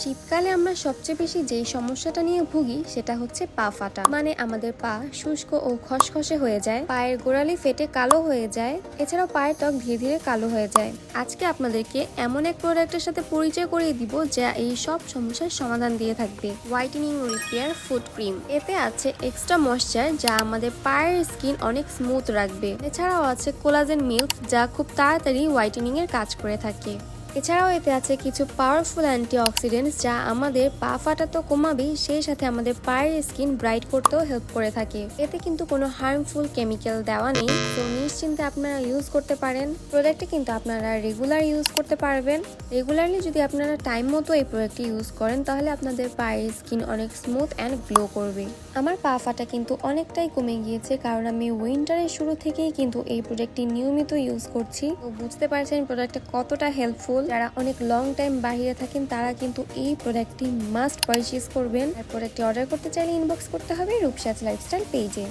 শীতকালে আমরা সবচেয়ে বেশি যেই সমস্যাটা নিয়ে ভুগি সেটা হচ্ছে পা ফাটা। মানে আমাদের পা শুষ্ক ও খসখসে হয়ে যায়, পায়ের গোড়ালি ফেটে কালো হয়ে যায়, এছাড়াও পায়ের ত্বক ধীরে ধীরে কালো হয়ে যায়। আজকে আপনাদেরকে এমন এক প্রোডাক্টের সাথে পরিচয় করিয়ে দিব যা এই সব সমস্যার সমাধান দিয়ে থাকবে। হোয়াইটেনিং রিপেয়ার ফুড ক্রিম এতে আছে এক্সট্রা ময়শ্চার যা আমাদের পায়ের স্কিন অনেক স্মুথ রাখবে। এছাড়াও আছে কোলাজেন মিল্ক যা খুব তাড়াতাড়ি হোয়াইটেনিং এর কাজ করে থাকে। এছাড়াও এতে আছে কিছু পাওয়ারফুল অ্যান্টিঅক্সিডেন্টস যা আমাদের পা ফাটা তো কমাবেই সেই সাথে আমাদের পায়ের স্কিন ব্রাইট করতেও হেল্প করে থাকে। এতে কিন্তু কোনো হার্মফুল কেমিক্যাল দেওয়া নেই। তো নিশ্চিন্তে আপনারা ইউজ করতে পারেন। প্রোডাক্টটি কিন্তু আপনারা রেগুলার ইউজ করতে পারবেন। রেগুলারলি যদি আপনারা টাইম মতো এই প্রোডাক্টটি ইউজ করেন, তাহলে আপনাদের পায়ের স্কিন অনেক স্মুথ অ্যান্ড গ্লো করবে। আমার পা ফাটা কিন্তু অনেকটাই কমে গিয়েছে, কারণ আমি উইন্টারের শুরু থেকেই কিন্তু এই প্রোডাক্টটি নিয়মিত ইউজ করছি। তো বুঝতে পারছেন প্রোডাক্টটা কতটা হেল্পফুল যারা অনেক লং টাইম বাহিরে থাকেন, তারা কিন্তু এই প্রোডাক্টটি মাস্ট পারচেস করবেন। আর প্রোডাক্টটি অর্ডার করতে চাইলে ইনবক্স করতে হবে রূপসাজ লাইফস্টাইল পেজে